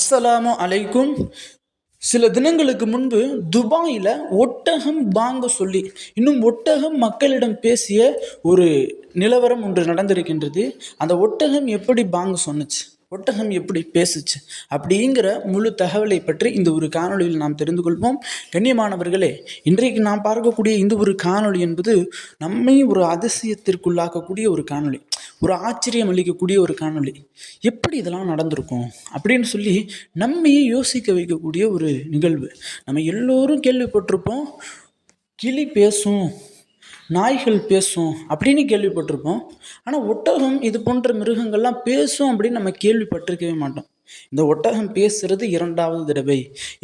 அஸ்ஸலாமு அலைக்கும். சில தினங்களுக்கு முன்பு துபாயில் ஒட்டகம் வாங்க சொல்லி இன்னும் ஒட்டகம் மக்களிடம் பேசிய ஒரு நிலவரம் ஒன்று நடந்திருக்கின்றது. அந்த ஒட்டகம் எப்படி பாங்க சொன்னுச்சு? ஒட்டகம் எப்படி பேசுச்சு? அப்படிங்கிற முழு தகவலை பற்றி இந்த ஒரு காணொளியில் நாம் தெரிந்து கொள்வோம். கண்ணியமானவர்களே இன்றைக்கு நாம் பார்க்கக்கூடிய இந்த ஒரு காணொளி என்பது நம்மை ஒரு அதிசயத்திற்குள்ளாக்கக்கூடிய ஒரு காணொளி. ஒரு ஆச்சரியம் அளிக்கக்கூடிய ஒரு காணொளி. எப்படி இதெல்லாம் நடந்திருக்கும்? அப்படின்னு சொல்லி நம்மையே யோசிக்க வைக்கக்கூடிய ஒரு நிகழ்வு. நம்ம எல்லோரும் கேள்விப்பட்டிருப்போம். கிளி பேசும். நாய்கள் பேசும் அப்படின்னு கேள்விப்பட்டிருப்போம். ஆனால் ஒட்டகம் இது போன்ற மிருகங்கள்லாம் பேசும் அப்படின்னு நம்ம கேள்விப்பட்டிருக்கவே மாட்டோம். இந்த ஒட்டகம் பேசுறது இரண்டாவது தடவை.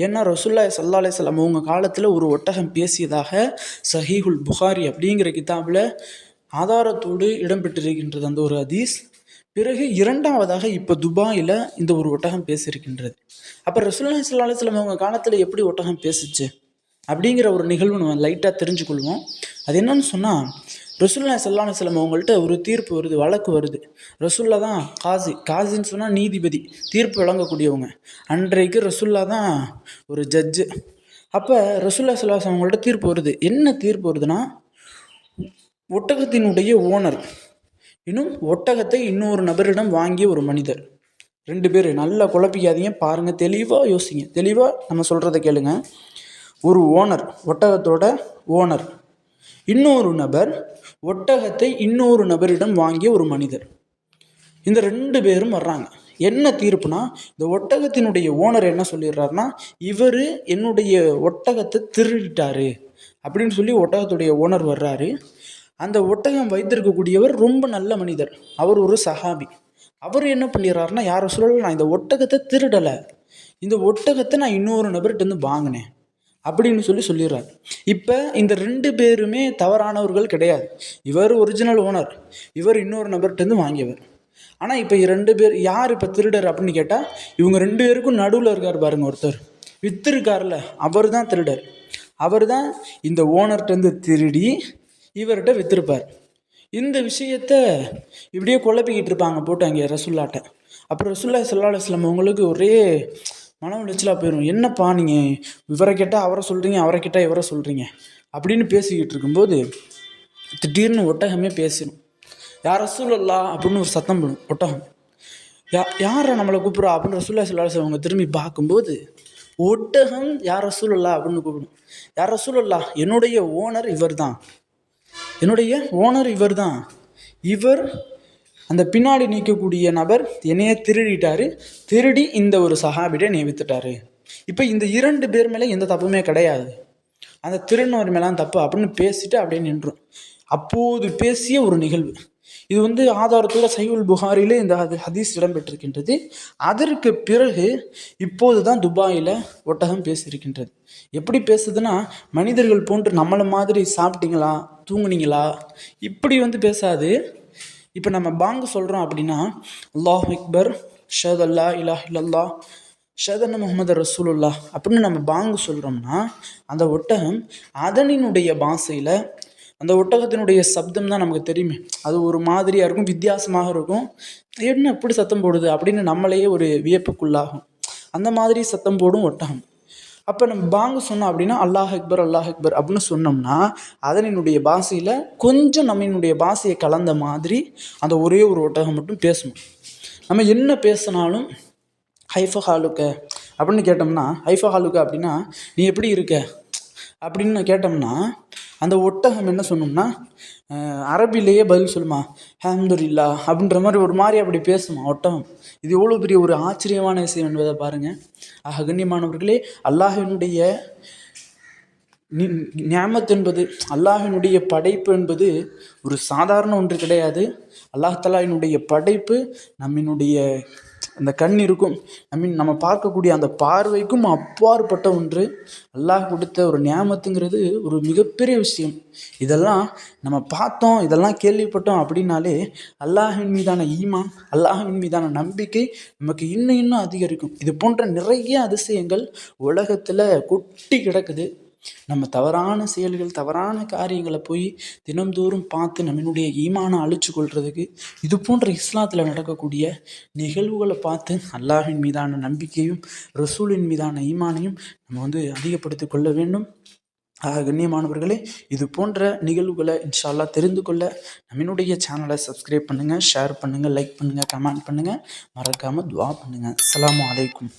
ஏன்னா ரசுல்லா சல்லா அலையம் அவங்க காலத்தில் ஒரு ஒட்டகம் பேசியதாக சஹீஹுல் புகாரி அப்படிங்கிற கிதாபில் ஆதாரத்தோடு இடம்பெற்றிருக்கின்றது அந்த ஒரு ஹதீஸ். பிறகு இரண்டாவதாக இப்போ துபாயில் இந்த ஒரு ஒட்டகம் பேசியிருக்கின்றது. அப்போ ரசுல்லா சல்லாலே அலைஹி உங்கள் அவங்க காலத்தில் எப்படி ஒட்டகம் பேசுச்சு? அப்படிங்கிற ஒரு நிகழ்வு நம்ம லைட்டாக தெரிஞ்சுக்கொள்வோம். அது என்னன்னு சொன்னால் ரசுல்லா செல்லான சிலம்பவு அவங்கள்ட்ட ஒரு தீர்ப்பு வருது வழக்கு வருது. ரசுல்லா தான் காசி காசின்னு சொன்னால் நீதிபதி தீர்ப்பு வழங்கக்கூடியவங்க. அன்றைக்கு ரசுல்லா தான் ஒரு ஜட்ஜு அப்போ ரசுல்லா ஸல்லல்லாஹு அவங்கள்ட்ட தீர்ப்பு வருது. என்ன தீர்ப்பு வருதுன்னா ஒட்டகத்தினுடைய ஓனர். இன்னும் ஒட்டகத்தை இன்னொரு நபரிடம் வாங்கிய ஒரு மனிதர். ரெண்டு பேர் நல்லா குழப்பிக்காதீங்க பாருங்கள் தெளிவாக யோசிங்க. தெளிவாக நம்ம சொல்கிறத கேளுங்கள் ஒரு ஓனர் ஒட்டகத்தோட ஓனர். இன்னொரு நபர் ஒட்டகத்தை இன்னொரு நபரிடம் வாங்கிய ஒரு மனிதர். இந்த ரெண்டு பேரும் வர்றாங்க. என்ன தீர்ப்புனா இந்த ஒட்டகத்தினுடைய ஓனர் என்ன சொல்லிடுறாருன்னா இவர் என்னுடைய ஒட்டகத்தை திருடிட்டாரு அப்படின்னு சொல்லி ஒட்டகத்துடைய ஓனர் வர்றாரு. அந்த ஒட்டகம் வைத்திருக்கக்கூடியவர் ரொம்ப நல்ல மனிதர். அவர் ஒரு சஹாபி. அவர் என்ன பண்ணிடுறாருன்னா யாரை சொல்லலை நான் இந்த ஒட்டகத்தை திருடலை. இந்த ஒட்டகத்தை நான் இன்னொரு நபர்கிட்ட வாங்கினேன். அப்படின்னு சொல்லி சொல்லிடுறாரு. இப்போ இந்த ரெண்டு பேருமே தவறானவர்கள் கிடையாது. இவர் ஒரிஜினல் ஓனர் இவர் இன்னொரு நபர்கிட்ட வாங்கியவர். ஆனால் இப்போ ரெண்டு பேர் யார் இப்போ திருடர் அப்படின்னு கேட்டால் இவங்க ரெண்டு பேருக்கும் நடுவில் இருக்கார் பாருங்க ஒருத்தர். வித்திருக்கார்ல அவர் தான் திருடர் அவர் தான் இந்த ஓனர்கிட்டருந்து திருடி இவர்கிட்ட விற்றுருப்பார் இந்த விஷயத்த இப்படியே குழப்பிக்கிட்டு இருப்பாங்க போட்டு அங்கே ரசுல்லாட்ட. அப்புறம் ரசுல்லா சல்லா அலுவலாம் அவங்களுக்கு ஒரே மன உளைச்சலாக போயிடும் என்னப்பா நீங்கள் இவரை கேட்டால் அவரை சொல்கிறீங்க அவரை கேட்டால் இவரை சொல்கிறீங்க அப்படின்னு பேசிக்கிட்டு இருக்கும்போது திடீர்னு ஒட்டகமே பேசிடும் யார் ரசூலல்லா அப்படின்னு ஒரு சத்தம் போடும் ஒட்டகம். யா யாரை நம்மளை கூப்பிட்றா? அப்படின்னு ரசூல்லா சல்லா அவங்க திரும்பி பார்க்கும்போது ஒட்டகம் யார் ரசூலல்லா அப்படின்னு கூப்பிடும். யார் ரசூலல்லா என்னுடைய ஓனர் இவர் தான் என்னுடைய ஓனர் இவர் தான் இவர் அந்த பின்னாடி நிற்கக்கூடிய நபர் என்னைய திருடிட்டாரு. திருடி இந்த ஒரு சஹாபிட்ட நியமித்துட்டாரு. இப்போ இந்த இரண்டு பேர் மேலே எந்த தப்புமே கிடையாது. அந்த திருநவர் மேலாம் தப்பு அப்படின்னு பேசிட்டு அப்படியே நின்றும். அப்போது பேசிய ஒரு நிகழ்வு. இது வந்து ஆதாரத்தோட சைவுல் புகாரிலே இந்த ஹதீஸ் இடம்பெற்றிருக்கின்றது. அதற்கு பிறகு இப்போது தான் துபாயில் ஒட்டகம் பேசியிருக்கின்றது. எப்படி பேசுதுன்னா மனிதர்கள் போன்று நம்மளை மாதிரி சாப்பிட்டீங்களா தூங்குனீங்களா? இப்படி வந்து பேசாது. இப்போ நம்ம பாங்கு சொல்கிறோம் அப்படின்னா அல்லாஹ் அக்பர் ஷத் அல்லா இலா இல்லல்லா ஷதன் முகமது ரசூலுல்லா அப்படின்னு நம்ம பாங்கு சொல்கிறோம்னா அந்த ஒட்டகம் அதனினுடைய பாஷையில் அந்த ஒட்டகத்தினுடைய சப்தம் தான் நமக்கு தெரியுமே. அது ஒரு மாதிரியாக இருக்கும் வித்தியாசமாக இருக்கும். என்ன எப்படி சத்தம் போடுது அப்படின்னு நம்மளையே ஒரு வியப்புக்குள்ளாகும். அந்த மாதிரி சத்தம் போடும் ஒட்டகம். அப்போ நம்ம பாங்கு சொன்னோம் அப்படின்னா அல்லாஹ் அக்பர் அல்லாஹ் அக்பர் அப்படின்னு சொன்னோம்னா அதனினுடைய பாஷையில் கொஞ்சம் நம்மினுடைய பாஷையை கலந்த மாதிரி அந்த ஒரே ஒரு ஒட்டகம் மட்டும் பேசணும். நம்ம என்ன பேசினாலும் ஹைஃபா ஹாலுக்க அப்படின்னு கேட்டோம்னா ஹைஃபா ஹாலுக்க அப்படின்னா நீ எப்படி இருக்க? அப்படின்னு கேட்டோம்னா அந்த ஒட்டகம் என்ன சொன்னோம்னா அரபிலேயே பதில் சொல்லுமா ஹேம்துரில்லா அப்படின்ற மாதிரி ஒரு மாதிரி அப்படி பேசுமா ஒட்டகம். இது எவ்வளோ பெரிய ஒரு ஆச்சரியமான விஷயம் என்பதை பாருங்கள் ஆக கண்ணியமானவர்களே அல்லாஹினுடைய ஞாமத் என்பது அல்லாஹினுடைய படைப்பு என்பது ஒரு சாதாரண ஒன்று கிடையாது. அல்லாஹ் படைப்பு நம்மினுடைய அந்த கண் இருக்கும். ஐ மீன் நம்ம பார்க்கக்கூடிய அந்த பார்வைக்கும் அப்பாற்பட்ட ஒன்று. அல்லாஹ் கொடுத்த ஒரு நியாமத்துங்கிறது ஒரு மிகப்பெரிய விஷயம். இதெல்லாம் நம்ம பார்த்தோம் இதெல்லாம் கேள்விப்பட்டோம் அப்படின்னாலே அல்லாஹின் மீதான ஈமான் அல்லாஹின் மீதான நம்பிக்கை நமக்கு இன்னும் இன்னும் அதிகரிக்கும். இது போன்ற நிறைய அதிசயங்கள் உலகத்தில் கொட்டி கிடக்குது. நம்ம தவறான செயல்கள் தவறான காரியங்களை போய் தினம்தோறும் பார்த்து நம்மளுடைய ஈமானை அழிச்சு கொள்றதுக்கு இது போன்ற இஸ்லாத்தில் நடக்கக்கூடிய நிகழ்வுகளை பார்த்து அல்லாஹின் மீதான நம்பிக்கையும் ரசூலின் மீதான ஈமானையும் நம்ம வந்து அதிகப்படுத்தி கொள்ள வேண்டும். ஆக கண்ணியமானவர்களே இது போன்ற நிகழ்வுகளை இன்ஷா தெரிந்து கொள்ள நம்மளுடைய சேனலை சப்ஸ்கிரைப் பண்ணுங்கள் ஷேர் பண்ணுங்கள் லைக் பண்ணுங்கள் கமெண்ட் பண்ணுங்கள் மறக்காமல் துவா பண்ணுங்கள் அலாம் அலைக்கும்.